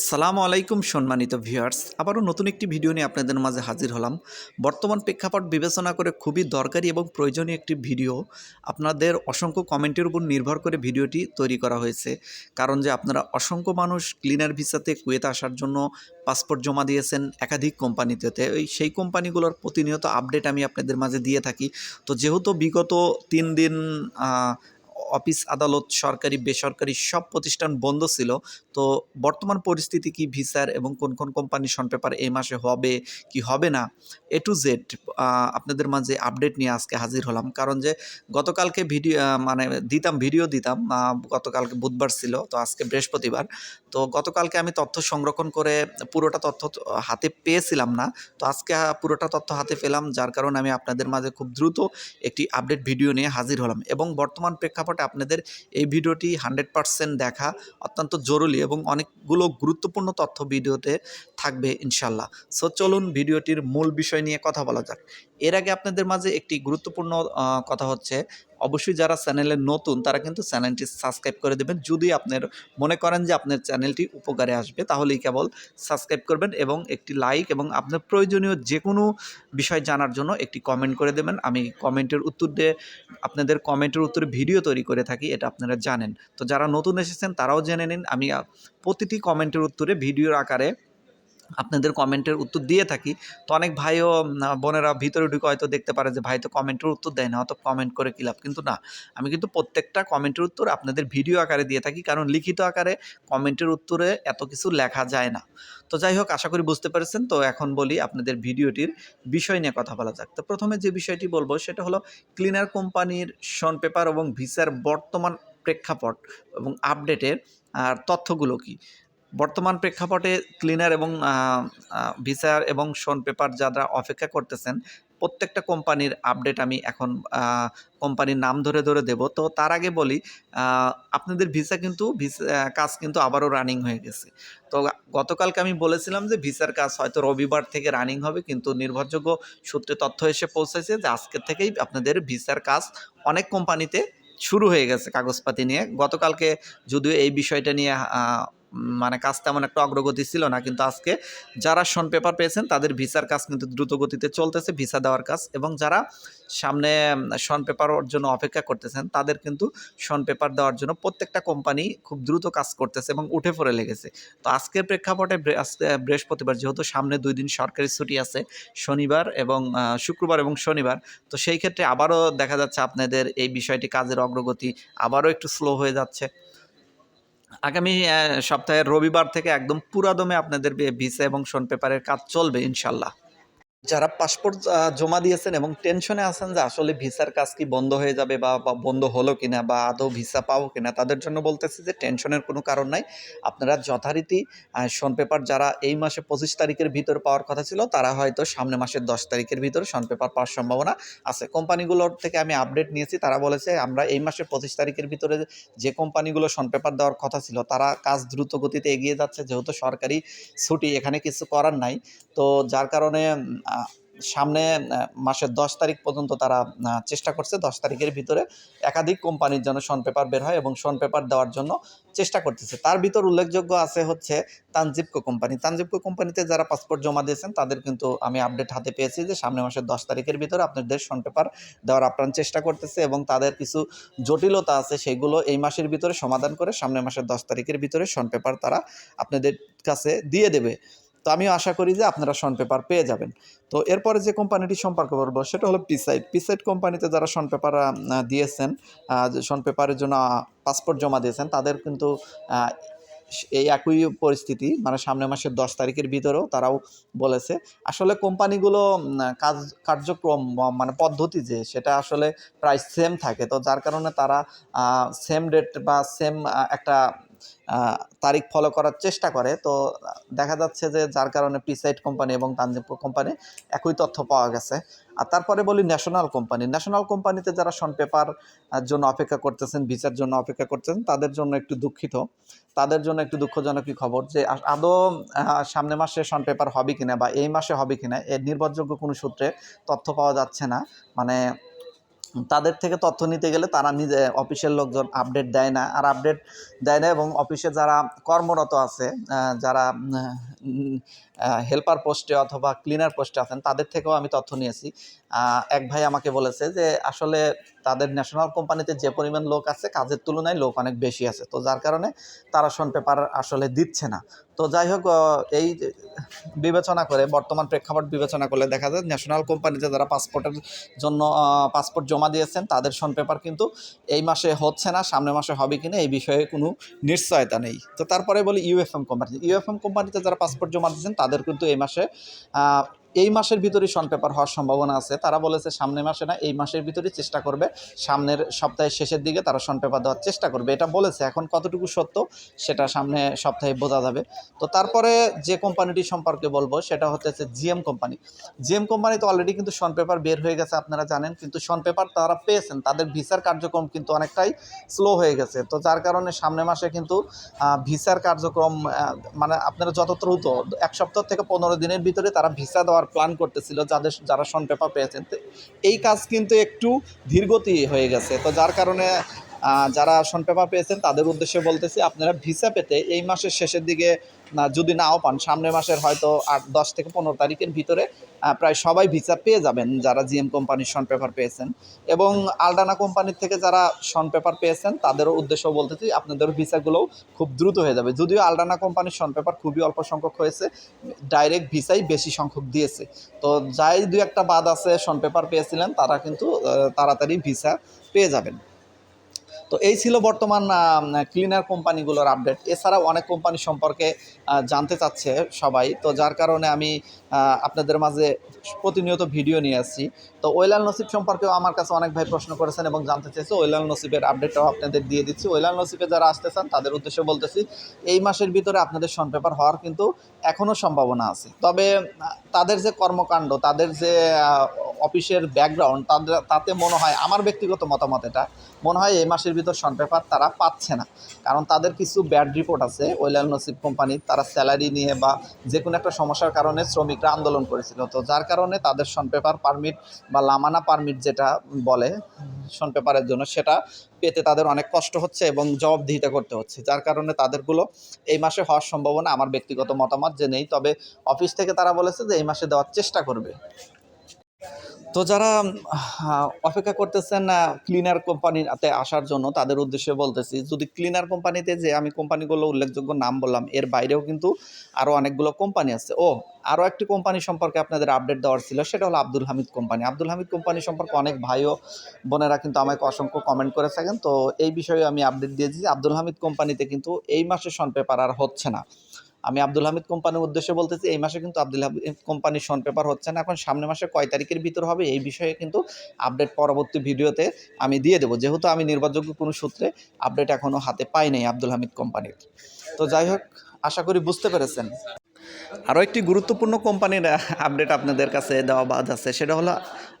আসসালামু আলাইকুম, সম্মানিত ভিউয়ার্স। আবারও নতুন একটি ভিডিও নিয়ে আপনাদের মাঝে হাজির হলাম। বর্তমান প্রেক্ষাপট বিবেচনা করে খুবই দরকারি এবং প্রয়োজনীয় একটি ভিডিও। আপনাদের অসংখ্য কমেন্টের উপর নির্ভর করে ভিডিওটি তৈরি করা হয়েছে। কারণ যে আপনারা অসংখ্য মানুষ ক্লিনার ভিসাতে কুয়েতে আসার জন্য পাসপোর্ট জমা দিয়েছেন একাধিক কোম্পানিতে। ওই সেই কোম্পানিগুলোর প্রতিনিয়ত আপডেট আমি আপনাদের মাঝে দিয়ে থাকি। তো যেহেতু বিগত তিন দিন অফিস, আদালত, সরকারি, বেসরকারি সব প্রতিষ্ঠান বন্ধ ছিল। তো বর্তমান পরিস্থিতি কি ভিসার এবং কোন কোন কোম্পানি শন পেপার এই মাসে হবে কি হবে না? এ টু জেড আপনাদের মাঝে আপডেট নিয়ে আজকে হাজির হলাম। কারণ যে গতকালকে ভিডিও মানে দিতাম ভিডিও দিতাম গতকালকে বুধবার ছিল, তো আজকে বৃহস্পতিবার। তো গতকালকে আমি তথ্য সংরক্ষণ করে পুরোটা তথ্য হাতে পেয়েছিলাম না। তো আজকে পুরোটা তথ্য হাতে পেলাম, যার কারণে আমি আপনাদের মাঝে খুব দ্রুত একটি আপডেট ভিডিও নিয়ে হাজির হলাম। এবং বর্তমান প্রেক্ষাপটে আপনাদের এই ভিডিওটি হান্ড্রেড দেখা অত্যন্ত জরুরি এবং অনেকগুলো গুরুত্বপূর্ণ তথ্য ভিডিওতে থাকবে ইনশাল্লাহ সো চলুন ভিডিওটির মূল বিষয় নিয়ে কথা বলা যাক। এর আগে আপনাদের মাঝে একটি গুরুত্বপূর্ণ কথা হচ্ছে, অবশ্যই যারা চ্যানেলে নতুন, তারা কিন্তু চ্যানেলটি সাবস্ক্রাইব করে দেবেন। যদি আপনার মনে করেন যে আপনার চ্যানেলটি উপকারে আসবে, তাহলেই কেবল সাবস্ক্রাইব করবেন এবং একটি লাইক এবং আপনার প্রয়োজনীয় যে কোনো বিষয় জানার জন্য একটি কমেন্ট করে দেবেন। আমি কমেন্টের উত্তর দিয়ে, আপনাদের কমেন্টের উত্তরে ভিডিও তৈরি করে থাকি, এটা আপনারা জানেন। তো যারা নতুন এসেছেন, তারাও জেনে নিন। আমি প্রতিটি কমেন্টের উত্তরে ভিডিওর আকারে আপনাদের কমেন্টের উত্তর দিয়ে থাকি। তো অনেক ভাইও বোনেরা ভিতরে ঢুকে হয়তো দেখতে পারে যে, ভাই তো কমেন্টের উত্তর দেয় না হয়তো কমেন্ট করে কি লাভ? কিন্তু না, আমি কিন্তু প্রত্যেকটা কমেন্টের উত্তর আপনাদের ভিডিও আকারে দিয়ে থাকি। কারণ লিখিত আকারে কমেন্টের উত্তরে এত কিছু লেখা যায় না। তো যাই হোক, আশা করি বুঝতে পেরেছেন। তো এখন বলি আপনাদের ভিডিওটির বিষয় নিয়ে কথা বলা যাক। তো প্রথমে যে বিষয়টি বলব, সেটা হলো ক্লিনার কোম্পানির শন পেপার এবং ভিসার বর্তমান প্রেক্ষাপট এবং আপডেটের, আর তথ্যগুলো কি। বর্তমান প্রেক্ষাপটে ক্লিনার এবং ভিসার এবং শোন পেপার যারা অপেক্ষা করতেছেন, প্রত্যেকটা কোম্পানির আপডেট আমি এখন কোম্পানির নাম ধরে ধরে দেব। তো তার আগে বলি আপনাদের ভিসা কিন্তু, ভিসা কাজ কিন্তু আবারও রানিং হয়ে গেছে। তো গতকালকে আমি বলেছিলাম যে ভিসার কাজ হয়তো রবিবার থেকে রানিং হবে, কিন্তু নির্ভরযোগ্য সূত্রে তথ্য এসে পৌঁছেছে যে আজকের থেকেই আপনাদের ভিসার কাজ অনেক কোম্পানিতে শুরু হয়ে গেছে কাগজপাতি নিয়ে। গতকালকে যদিও এই বিষয়টা নিয়ে মানে কাজ তেমন একটা অগ্রগতি ছিল না, কিন্তু আজকে যারা শন পেপার পেয়েছেন, তাদের ভিসার কাজ কিন্তু দ্রুত গতিতে চলতেছে, ভিসা দেওয়ার কাজ। এবং যারা সামনে শন পেপার জন্য অপেক্ষা করতেছেন, তাদের কিন্তু শন পেপার দেওয়ার জন্য প্রত্যেকটা কোম্পানি খুব দ্রুত কাজ করতেছে এবং উঠে পড়ে লেগেছে। তো আজকের প্রেক্ষাপটে বৃহস্পতিবার, যেহেতু সামনে দুই দিন সরকারি ছুটি আছে, শনিবার এবং শুক্রবার এবং শনিবার, তো সেই ক্ষেত্রে আবারও দেখা যাচ্ছে আপনাদের এই বিষয়টি কাজের অগ্রগতি আবারও একটু স্লো হয়ে যাচ্ছে। আগামী সপ্তাহের রবিবার থেকে একদম পুরাদমে আপনাদের ভিসা এবং শোন পেপারের কাজ চলবে ইনশাল্লাহ। যারা পাসপোর্ট জমা দিয়েছেন এবং টেনশনে আছেন যে আসলে ভিসার কাজ কি বন্ধ হয়ে যাবে বা বন্ধ হলো কিনা বা আদৌ ভিসা পাবো কিনা, তাদের জন্য বলতেছি যে টেনশনের কোনো কারণ নাই। আপনারা যথারীতি শন পেপার যারা এই মাসে পঁচিশ তারিখের ভিতর পাওয়ার কথা ছিল, তারা হয়তো সামনে মাসের দশ তারিখের ভিতর শন পেপার পাওয়ার সম্ভাবনা আছে। কোম্পানিগুলোর থেকে আমি আপডেট নিয়েছি, তারা বলেছে আমরা এই মাসের পঁচিশ তারিখের ভিতরে যে কোম্পানিগুলো শন পেপার দেওয়ার কথা ছিল, তারা কাজ দ্রুত গতিতে এগিয়ে যাচ্ছে, যেহেতু সরকারি ছুটি এখানে কিছু করার নাই। তো যার কারণে সামনে মাসের দশ তারিখ পর্যন্ত তারা চেষ্টা করছে দশ তারিখের ভিতরে একাধিক কোম্পানির জন্য শন পেপার বের হয় এবং শন পেপার দেওয়ার জন্য চেষ্টা করতেছে। তার ভিতর উল্লেখযোগ্য আছে হচ্ছে তানজিবকো কোম্পানি। তানজিবকো কোম্পানিতে যারা পাসপোর্ট জমা দিয়েছেন, তাদের কিন্তু আমি আপডেট হাতে পেয়েছি যে সামনে মাসের দশ তারিখের ভিতরে আপনাদের শন পেপার দেওয়ার আপ্রাণ চেষ্টা করতেছে এবং তাদের কিছু জটিলতা আছে, সেগুলো এই মাসের ভিতরে সমাধান করে সামনের মাসের দশ তারিখের ভিতরে শন পেপার তারা আপনাদের কাছে দিয়ে দেবে। তো আমিও আশা করি যে আপনারা শন পেপার পেয়ে যাবেন। তো এরপরে যে কোম্পানিটি সম্পর্কে বলব, সেটা হলো পিসাইড পিসাইড কোম্পানিতে যারা শন পেপার দিয়েছেন শন পেপারের জন্য পাসপোর্ট জমা দিয়েছেন, তাদের কিন্তু এই একই পরিস্থিতি মানে সামনের মাসের দশ তারিখের ভিতরেও তারাও বলেছে। আসলে কোম্পানিগুলো কাজ, কার্যক্রম মানে পদ্ধতি যে, সেটা আসলে প্রায় সেম থাকে। তো যার কারণে তারা সেম ডেট বা সেম একটা তারিখ ফলো করার চেষ্টা করে। তো দেখা যাচ্ছে যে যার কারণে পিসাইড কোম্পানি এবং তানজিব কোম্পানি একই তথ্য পাওয়া গেছে। আর তারপরে বলি ন্যাশনাল কোম্পানি ন্যাশনাল কোম্পানিতে যারা শন পেপার জন্য অপেক্ষা করতেছেন ভিসার জন্য অপেক্ষা করতেছেন, তাদের জন্য একটু দুঃখিত। তাদের জন্য একটু দুঃখজনক কি খবর যে আদৌ সামনে মাসে শন পেপার হবে কিনা বা এই মাসে হবে কিনা, এর নির্ভরযোগ্য কোনো সূত্রে তথ্য পাওয়া যাচ্ছে না। মানে তাদের থেকে তথ্য নিতে গেলে তারা নিজে অফিসের লোকজন আপডেট দেয় না। আর আপডেট দেয় না এবং অফিসে যারা কর্মরত আছে যারা হেল্পার পোস্টে অথবা ক্লিনার পোস্টে আছেন, তাদের থেকেও আমি তথ্য নিয়েছি। এক ভাই আমাকে বলেছে যে, আসলে তাদের ন্যাশনাল কোম্পানিতে যে পরিমাণ লোক আছে, কাজের তুলনায় লোক অনেক বেশি আছে। তো যার কারণে তারা শন পেপার আসলে দিচ্ছে না। তো যাই হোক এই বিবেচনা করে, বর্তমান প্রেক্ষাপট বিবেচনা করলে দেখা যায় ন্যাশনাল কোম্পানিতে যারা পাসপোর্টের জন্য পাসপোর্ট জমা দিয়েছেন, তাদের শন পেপার কিন্তু এই মাসে হচ্ছে না সামনের মাসে হবে কিনা এই বিষয়ে কোনো নিশ্চয়তা নেই। তো তারপরে বলি ইউএফএম কোম্পানি ইউএফএম কোম্পানিতে যারা পাসপোর্ট জমা দিয়েছেন তাদের কিন্তু এই মাসে এই মাসের ভিতরেই শন পেপার হওয়ার সম্ভাবনা আছে। তারা বলেছে সামনের মাসে না, এই মাসের ভিতরেই চেষ্টা করবে। সামনের সপ্তাহের শেষের দিকে তারা শন পেপার দেওয়ার চেষ্টা করবে। এটা বলেছে, এখন কতটুকু সত্য সেটা সামনে সপ্তাহে বোঝা যাবে। তো তারপরে যে কোম্পানিটি সম্পর্কে বলব, সেটা হচ্ছে জিএম কোম্পানি জিএম কোম্পানি তো অলরেডি কিন্তু শন পেপার বের হয়ে গেছে, আপনারা জানেন। কিন্তু শন পেপার তারা পেয়েছেন, তাদের ভিসার কার্যক্রম কিন্তু অনেকটাই স্লো হয়ে গেছে। তো যার কারণে সামনে মাসে কিন্তু ভিসার কার্যক্রম মানে আপনারা যত দ্রুত, এক সপ্তাহ থেকে পনেরো দিনের ভিতরে তারা ভিসা দেওয়ার প্ল্যান করতেছিল, যাদের, যারা শন পেপার পেয়েছেন। এই কাজ কিন্তু একটু ধীরগতি হয়ে গেছে। তো যার কারণে যারা শন পেপার পেয়েছেন, তাদের উদ্দেশ্যে বলতেছি, আপনারা ভিসা পেতে এই মাসের শেষের দিকে না, যদি নাও পান, সামনের মাসের হয়তো আট, দশ থেকে পনেরো তারিখের ভিতরে প্রায় সবাই ভিসা পেয়ে যাবেন যারা জিএম কোম্পানির শন পেপার পেয়েছেন। এবং আলডানা কোম্পানির থেকে যারা শন পেপার পেয়েছেন, তাদেরও উদ্দেশ্য বলতেছি আপনাদের ভিসাগুলোও খুব দ্রুত হয়ে যাবে। যদিও আলডানা কোম্পানির শন পেপার খুবই অল্প সংখ্যক হয়েছে ডাইরেক্ট ভিসাই বেশি সংখ্যক দিয়েছে। তো যাই, দুই একটা বাদ আছে শন পেপার পেয়েছিলেন, তারা কিন্তু তাড়াতাড়ি ভিসা পেয়ে যাবেন। তো এই ছিল বর্তমান ক্লিনার কোম্পানিগুলোর আপডেট এছাড়াও অনেক কোম্পানি সম্পর্কে জানতে চাচ্ছে সবাই। তো যার কারণে আমি আপনাদের মাঝে প্রতিনিয়ত ভিডিও নিয়ে আসছি। তো ওয়েলাল নসিব সম্পর্কেও আমার কাছে অনেক ভাই প্রশ্ন করেছেন এবং জানতে চেয়েছে। ওয়েলাল নসিবের আপডেটটাও আপনাদের দিয়ে দিচ্ছি। ওয়েলাল নসিবে যারা আসতে চান, তাদের উদ্দেশ্যে বলতেছি, এই মাসের ভিতরে আপনাদের শন পেপার হওয়ার কিন্তু এখনও সম্ভাবনা আছে। তবে তাদের যে কর্মকাণ্ড, তাদের যে অফিসের ব্যাকগ্রাউন্ড তাদের, তাতে মনে হয়, আমার ব্যক্তিগত মতামত এটা, মনে হয় এই মাসের ভিতর শন পেপার তারা পাচ্ছে না। কারণ তাদের কিছু ব্যাড রিপোর্ট আছে ওয়েলাল নসিব কোম্পানির তারা স্যালারি নিয়ে বা যে কোনো একটা সমস্যার কারণে শ্রমিকরা আন্দোলন করেছিল। তো যার কারণে তাদের শন পেপার পারমিট বা লামানা পারমিট যেটা বলে শন পেপারের জন্য, সেটা পেতে তাদের অনেক কষ্ট হচ্ছে এবং জবাবদিহিতা করতে হচ্ছে। যার কারণে তাদেরগুলো এই মাসে হওয়ার সম্ভাবনা, আমার ব্যক্তিগত মতামত যে নেই। তবে অফিস থেকে তারা বলেছে যে এই মাসে দেওয়ার চেষ্টা করবে। তো যারা অপেক্ষা করতেছেন ক্লিনার কোম্পানিতে আসার জন্য, তাদের উদ্দেশ্যে বলতেছি, যদি ক্লিনার কোম্পানিতে যে আমি কোম্পানিগুলো উল্লেখযোগ্য নাম বললাম, এর বাইরেও কিন্তু আরও অনেকগুলো কোম্পানি আছে। ও আরও একটি কোম্পানি সম্পর্কে আপনাদের আপডেট দেওয়ার ছিল, সেটা হলো আব্দুল হামিদ কোম্পানি আব্দুল হামিদ কোম্পানি সম্পর্কে অনেক ভাই ও বোনেরা কিন্তু আমাকে অসংখ্য কমেন্ট করে থাকেন, তো এই বিষয়ে আমি আপডেট দিয়েছি আব্দুল হামিদ কোম্পানিতে কিন্তু এই মাসে শন পেপার আর হচ্ছে না। আমি আব্দুল হামিদ কোম্পানির উদ্দেশ্যে বলতেছি, এই মাসে কিন্তু আব্দুল হামিদ কোম্পানির শন পেপার হচ্ছে না। এখন সামনের মাসে কয় তারিখের ভিতর হবে এই বিষয়ে কিন্তু আপডেট পরবর্তী ভিডিওতে আমি দিয়ে দেবো। যেহেতু আমি নির্ভরযোগ্য কোনো সূত্রে আপডেট এখনও হাতে পাই নাই আব্দুল হামিদ কোম্পানির। তো যাই হোক, আশা করি বুঝতে পেরেছেন। আরও একটি গুরুত্বপূর্ণ কোম্পানির আপডেট আপনাদের কাছে দেওয়া বাদ আছে, সেটা হলো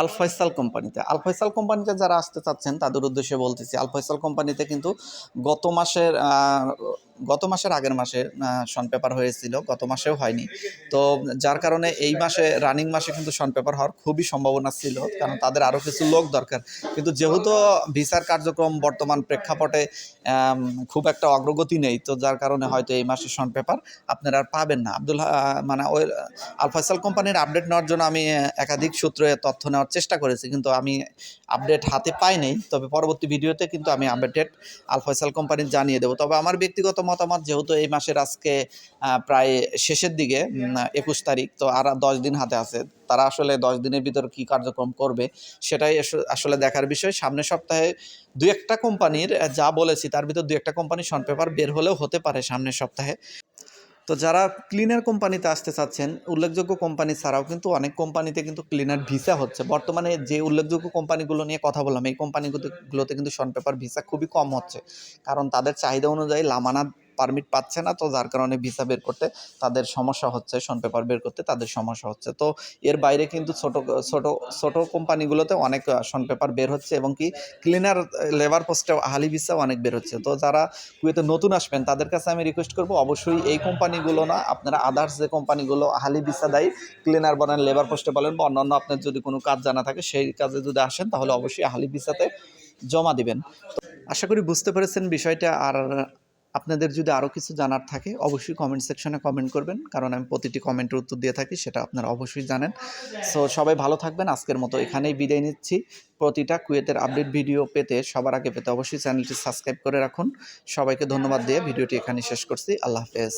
আলফয়সাল কোম্পানিতে। আলফয়সাল কোম্পানিতে যারা আসতে চাচ্ছেন, তাদের উদ্দেশ্যে বলতেছি আলফয়সাল কোম্পানিতে কিন্তু গত মাসের গত মাসের আগের মাসে শন পেপার হয়েছিল, গত মাসেও হয়নি। তো যার কারণে এই মাসে রানিং মাসে কিন্তু শন পেপার হওয়ার খুবই সম্ভাবনা ছিল, কারণ তাদের আরও কিছু লোক দরকার। কিন্তু যেহেতু ভিসার কার্যক্রম বর্তমান প্রেক্ষাপটে খুব একটা অগ্রগতি নেই, তো যার কারণে হয়তো এই মাসে শন পেপার আপনারা আর পাবেন না। আব্দুল মানে ওই আলফাইসাল কোম্পানির আপডেট নেওয়ার জন্য আমি একাধিক সূত্রে তথ্য নেওয়ার চেষ্টা করেছি, কিন্তু আমি আপডেট হাতে পাইনি। তবে পরবর্তী ভিডিওতে কিন্তু আমি আপডেট আলফাইসাল কোম্পানির জানিয়ে দেবো। তবে আমার ব্যক্তিগত মতামত যেহেতু এই মাসের আজকে প্রায় শেষের দিকে একুশ তারিখ, তো আর দশ দিন হাতে আছে। তারা আসলে দশ দিনের ভিতর কি কার্যক্রম করবে, সেটাই আসলে দেখার বিষয়। সামনের সপ্তাহে দু একটা কোম্পানির, যা বলেছি, তার ভিতর দু একটা কোম্পানির শন পেপার বের হলেও হতে পারে সামনের সপ্তাহে। তো যারা ক্লিনার কোম্পানিতে আসতে চাচ্ছেন, উল্লেখযোগ্য কোম্পানি ছাড়াও কিন্তু অনেক কোম্পানিতে কিন্তু ক্লিনার ভিসা হচ্ছে। বর্তমানে যে উল্লেখযোগ্য কোম্পানিগুলো নিয়ে কথা বললাম, এই কোম্পানিগুলোতে কিন্তু শন পেপার ভিসা খুবই কম হচ্ছে। কারণ তাদের চাহিদা অনুযায়ী লামানা পারমিট পাচ্ছে না, তো যার কারণে ভিসা বের করতে তাদের সমস্যা হচ্ছে শন পেপার বের করতে তাদের সমস্যা হচ্ছে। তো এর বাইরে কিন্তু ছোট ছোট ছোট কোম্পানিগুলোতে অনেক শন পেপার বের হচ্ছে এবং কি ক্লিনার লেবার পোস্টে আহালি ভিসাও অনেক বের হচ্ছে। তো যারা কুয়েতে নতুন আসবেন, তাদের কাছে আমি রিকোয়েস্ট করব, অবশ্যই এই কোম্পানিগুলো না, আপনারা আদার্স যে কোম্পানিগুলো আহালি ভিসা দেয় ক্লিনার বলেন লেবার পোস্টে বলেন বা অন্যান্য আপনার যদি কোনো কাজ জানা থাকে, সেই কাজে যদি আসেন, তাহলে অবশ্যই আহালি ভিসাতে জমা দিবেন। আশা করি বুঝতে পেরেছেন বিষয়টা, আর আপনাদের যদি আরও কিছু জানার থাকে, অবশ্যই কমেন্ট সেকশনে কমেন্ট করবেন। কারণ আমি প্রতিটি কমেন্টের উত্তর দিয়ে থাকি, সেটা আপনারা অবশ্যই জানেন। সো সবাই ভালো থাকবেন। আজকের মতো এখানেই বিদায় নিচ্ছি। প্রতিটা কুয়েতের আপডেট ভিডিও পেতে, সবার আগে পেতে অবশ্যই চ্যানেলটি সাবস্ক্রাইব করে রাখুন। সবাইকে ধন্যবাদ দিয়ে ভিডিওটি এখানে শেষ করছি। আল্লাহ হাফেজ।